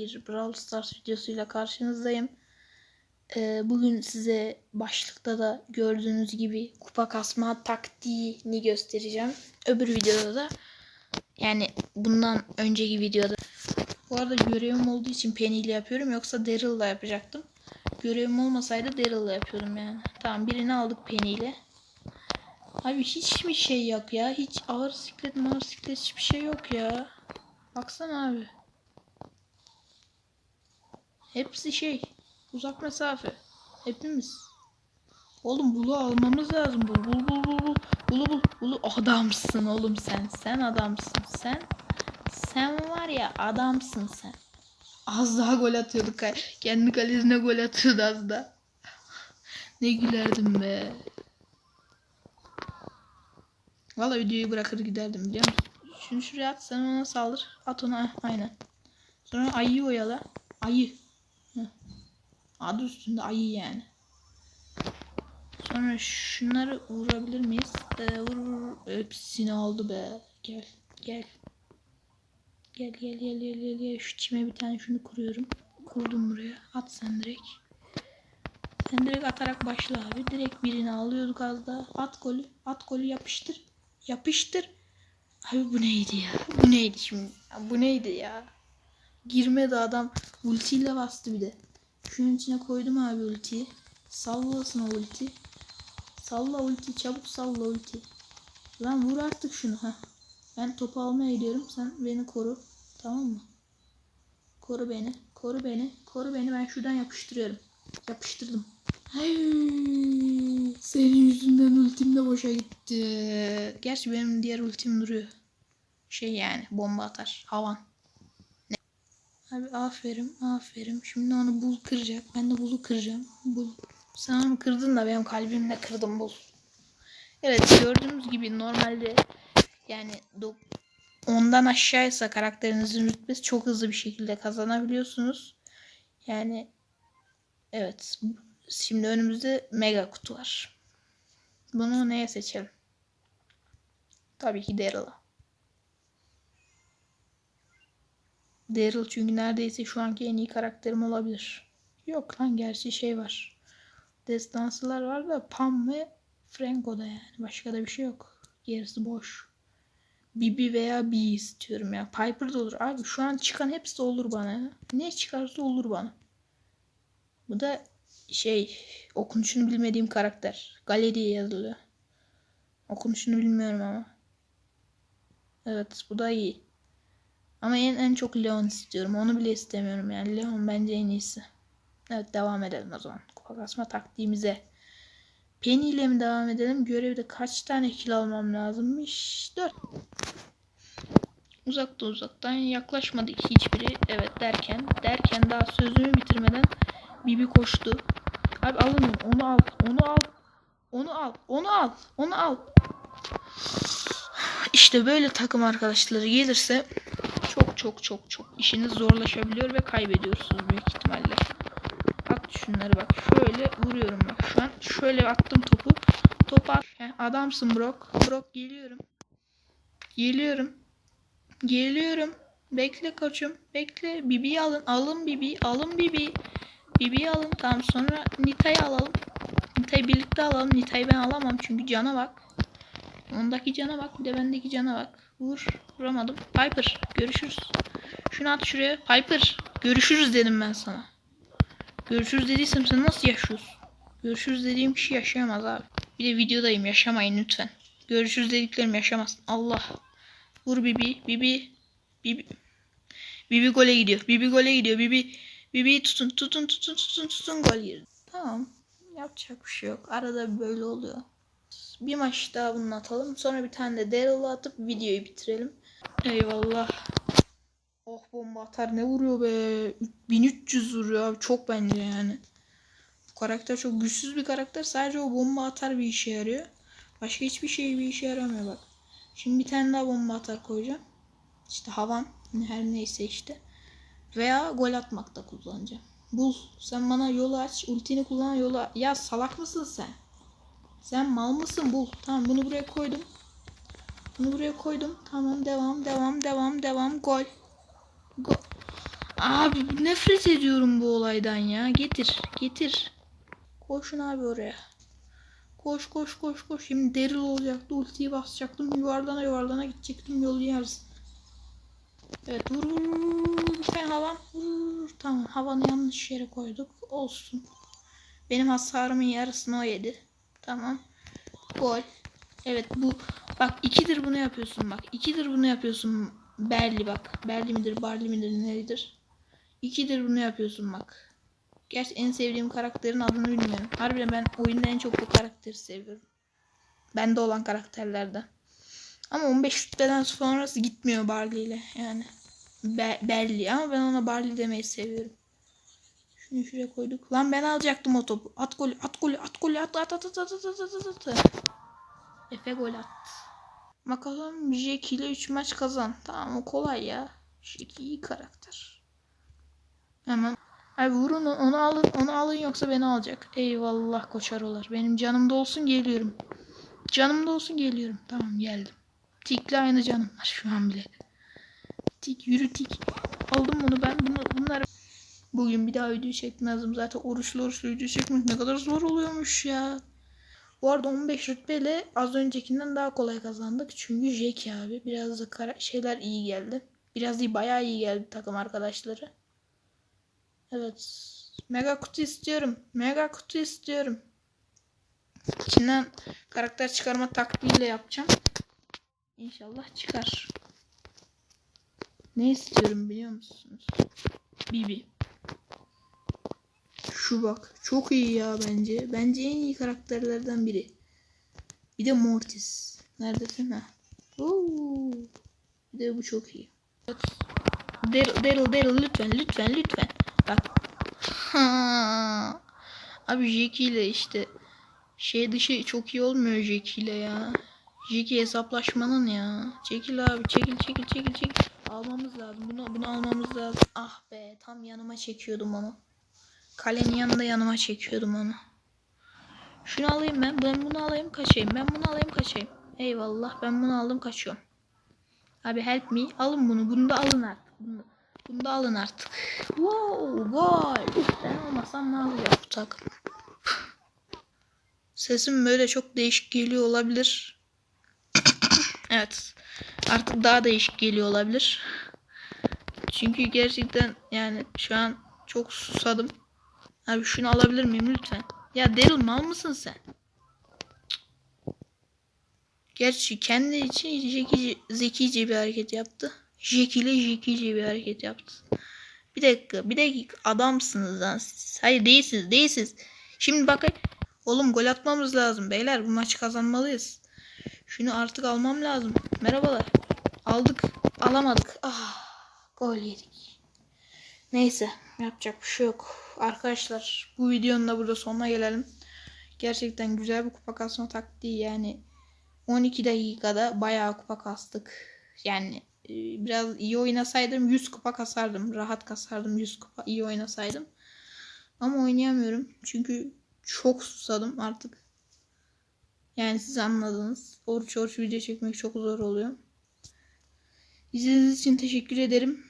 Bir Brawl Stars videosuyla karşınızdayım. Ee, bugün size başlıkta da gördüğünüz gibi kupa kasma taktiğini göstereceğim. Öbür videoda da yani bundan önceki videoda bu arada görevim olduğu için Penny ile yapıyorum yoksa Daryl'la yapacaktım. Görevim olmasaydı Daryl'la yapıyordum yani. Tamam birini aldık Penny ile. Abi hiç mi şey yok ya? Hiç ağır siklet mağır siklet hiçbir şey yok ya. Baksana abi. Hepsi şey. Uzak mesafe. Hepimiz. Oğlum bulu almamız lazım. Bul bul bul bul bul. Bulu bul. Bulu adamsın oğlum sen. Sen adamsın. Sen sen var ya adamsın sen. Az daha gol atıyordu. kay- Kendi kalesine gol atıyordu az da. ne gülerdim be. Valla videoyu bırakır giderdim biliyor musun? Şunu şuraya at sen ona saldır. At ona aynen. Sonra ayıyı oyala. Ayı. Adı üstünde ayı yani. Sonra şunları vurabilir miyiz? Ee, vur vur. Hepsini aldı be. Gel. Gel. Gel gel gel gel gel. gel. Şu çime bir tane şunu kuruyorum. Kurdum buraya. At sen direkt. Sen direkt atarak başla abi. Direkt birini alıyorduk az daha. At golü. At golü yapıştır. Yapıştır. Abi bu neydi ya? Bu neydi şimdi? Bu neydi ya? Girmedi adam. Ultiyle bastı bir de. Şunun içine koydum abi ultiyi. Sallasın o ulti. Salla ulti. Çabuk salla ulti. Lan vur artık şunu. ha. Ben topu almaya gidiyorum. Sen beni koru. Tamam mı? Koru beni. Koru beni. Koru beni. Ben şuradan yapıştırıyorum. Yapıştırdım. Hey, senin yüzünden ultim de boşa gitti. Gerçi benim diğer ultim duruyor. Şey yani bomba atar. Havan. Abi aferin aferin. Şimdi onu bul kıracak. Ben de bulu kıracağım. Bul. Sen onu kırdın da benim kalbimle kırdım bul. Evet gördüğünüz gibi normalde yani ondan aşağıysa karakterinizin rütbesi çok hızlı bir şekilde kazanabiliyorsunuz. Yani evet şimdi önümüzde mega kutu var. Bunu neye seçelim? Tabii ki Daryl'a. Daryl çünkü neredeyse şu anki en iyi karakterim olabilir. Yok lan gerçi şey var. Destansılar var da Pam ve Franco'da yani. Başka da bir şey yok. Gerisi boş. Bibi veya Bee istiyorum ya. Piper da olur. Abi şu an çıkan hepsi olur bana. ya. Ne çıkarsa olur bana. Bu da şey okunuşunu bilmediğim karakter. Galeriye yazılıyor. Okunuşunu bilmiyorum ama. Evet bu da iyi. Ama en, en çok Leon istiyorum. Onu bile istemiyorum yani. Leon bence en iyisi. Evet devam edelim o zaman. Kupa kasma taktiğimize. Penny ile mi devam edelim? Görevde kaç tane kill almam lazımmış? 4. Uzakta uzaktan yaklaşmadık hiçbiri. Evet derken derken daha sözümü bitirmeden Bibi koştu. Abi alın onu al. Onu al. Onu al. Onu al. Onu al. İşte böyle takım arkadaşları gelirse çok çok çok işiniz zorlaşabiliyor ve kaybediyorsunuz büyük ihtimalle. At şunları bak. Şöyle vuruyorum bak. Şu an şöyle attım topu. Top at. Heh, adamsın Brock. Brock geliyorum. Geliyorum. Geliyorum. Bekle koçum. Bekle. Bibi'yi alın. Alın Bibi. Alın Bibi. Bibi'yi alın. Tamam sonra Nita'yı alalım. Nita'yı birlikte alalım. Nita'yı ben alamam çünkü cana bak. Ondaki cana bak. Bir de bendeki cana bak. Vur. Vuramadım. Piper. Görüşürüz. Şunu at şuraya. Piper. Görüşürüz dedim ben sana. Görüşürüz dediysem sen nasıl yaşıyorsun? Görüşürüz dediğim kişi yaşayamaz abi. Bir de videodayım yaşamayın lütfen. Görüşürüz dediklerim yaşamazsın. Allah. Vur Bibi. Bibi. Bibi. Bibi gole gidiyor. Bibi gole gidiyor. Bibi. Bibi'yi tutun. Tutun tutun tutun tutun. Gol girdi. Tamam. Yapacak bir şey yok. Arada böyle oluyor. Bir maç daha bunu atalım. Sonra bir tane de Daryl'ı atıp videoyu bitirelim. Eyvallah. Oh bomba atar ne vuruyor be. 1300 vuruyor abi çok bence yani. Bu karakter çok güçsüz bir karakter. Sadece o bomba atar bir işe yarıyor. Başka hiçbir şey bir işe yaramıyor bak. Şimdi bir tane daha bomba atar koyacağım. İşte havan her neyse işte. Veya gol atmakta kullanacağım. Bul sen bana yolu aç. Ultini kullan yolu aç. Ya salak mısın sen? Sen mal mısın bul. Tamam bunu buraya koydum. Bunu buraya koydum. Tamam devam devam devam devam gol. Gol. Abi nefret ediyorum bu olaydan ya. Getir, getir. Koşun abi oraya. Koş koş koş koş. Şimdi Daryl olacaktı. Ultiyi basacaktım. Yuvarlana yuvarlana gidecektim. Yol yarısı. Evet vur vur vur. Lütfen havan. Vur. Tamam havanı yanlış yere koyduk. Olsun. Benim hasarımın yarısını o yedi. Tamam. Gol. Evet bu bak ikidir bunu yapıyorsun bak. İkidir bunu yapıyorsun. Berli bak. Berli midir, Barli midir, nedir? İkidir bunu yapıyorsun bak. Gerçi en sevdiğim karakterin adını bilmiyorum. Harbiden ben oyunda en çok bu karakteri seviyorum. Bende olan karakterlerden. Ama 15 rütbeden sonrası gitmiyor Barley ile yani. Be- Berli ama ben ona Barley demeyi seviyorum. Şunu şuraya koyduk. Lan ben alacaktım o topu. At golü, at golü, at golü, at at at at at at at at at. Efe gol attı. Bakalım Jack ile 3 maç kazan. Tamam o kolay ya. Jack iyi karakter. Hemen. Abi vurun onu alın onu alın yoksa beni alacak. Eyvallah koçarolar. Benim canımda olsun geliyorum. Canımda olsun geliyorum. Tamam geldim. Tikle aynı canım var şu an bile. Tik yürü tik. Aldım bunu ben bunu bunları Bugün bir daha video çekmem lazım. Zaten oruçlu oruçlu video çekmek ne kadar zor oluyormuş ya. Bu arada 15 rütbeyle az öncekinden daha kolay kazandık. Çünkü Jack abi biraz da kara- şeyler iyi geldi. Biraz değil bayağı iyi geldi takım arkadaşları. Evet. Mega kutu istiyorum. Mega kutu istiyorum. İçinden karakter çıkarma taktiğiyle yapacağım. İnşallah çıkar. Ne istiyorum biliyor musunuz? Bibi. Şu bak. Çok iyi ya bence. Bence en iyi karakterlerden biri. Bir de Mortis. Neredesin ha? Oo. Bir de bu çok iyi. Daryl, Daryl, Daryl lütfen, lütfen, lütfen. Bak. Ha. Abi Jackie ile işte şey dışı çok iyi olmuyor Jackie ile ya. Jackie hesaplaşmanın ya. Çekil abi, çekil, çekil, çekil, çekil. Almamız lazım. Bunu, bunu almamız lazım. Ah be, tam yanıma çekiyordum onu. Kalenin yanında yanıma çekiyordum onu. Şunu alayım ben. Ben bunu alayım kaçayım. Ben bunu alayım kaçayım. Eyvallah ben bunu aldım kaçıyorum. Abi help me. Alın bunu. Bunu da alın artık. Bunu, bunu da alın artık. Wow gol. Ben olmasam ne yapacak bu takım? Sesim böyle çok değişik geliyor olabilir. evet. Artık daha değişik geliyor olabilir. Çünkü gerçekten yani şu an çok susadım. Abi şunu alabilir miyim lütfen? Ya Daryl mal mısın sen? Gerçi kendi için zekice, zekice bir hareket yaptı. Jack ile zekice bir hareket yaptı. Bir dakika, bir dakika adamsınız lan siz. Hayır değilsiniz, değilsiniz. Şimdi bakayım. Oğlum gol atmamız lazım beyler. Bu maçı kazanmalıyız. Şunu artık almam lazım. Merhabalar. Aldık. Alamadık. Ah, gol yedik. Neyse yapacak bir şey yok. Arkadaşlar bu videonun da burada sonuna gelelim. Gerçekten güzel bir kupa kasma taktiği yani 12 dakikada bayağı kupa kastık. Yani e, biraz iyi oynasaydım 100 kupa kasardım. Rahat kasardım 100 kupa iyi oynasaydım. Ama oynayamıyorum. Çünkü çok susadım artık. Yani siz anladınız. Oruç oruç video çekmek çok zor oluyor. İzlediğiniz için teşekkür ederim.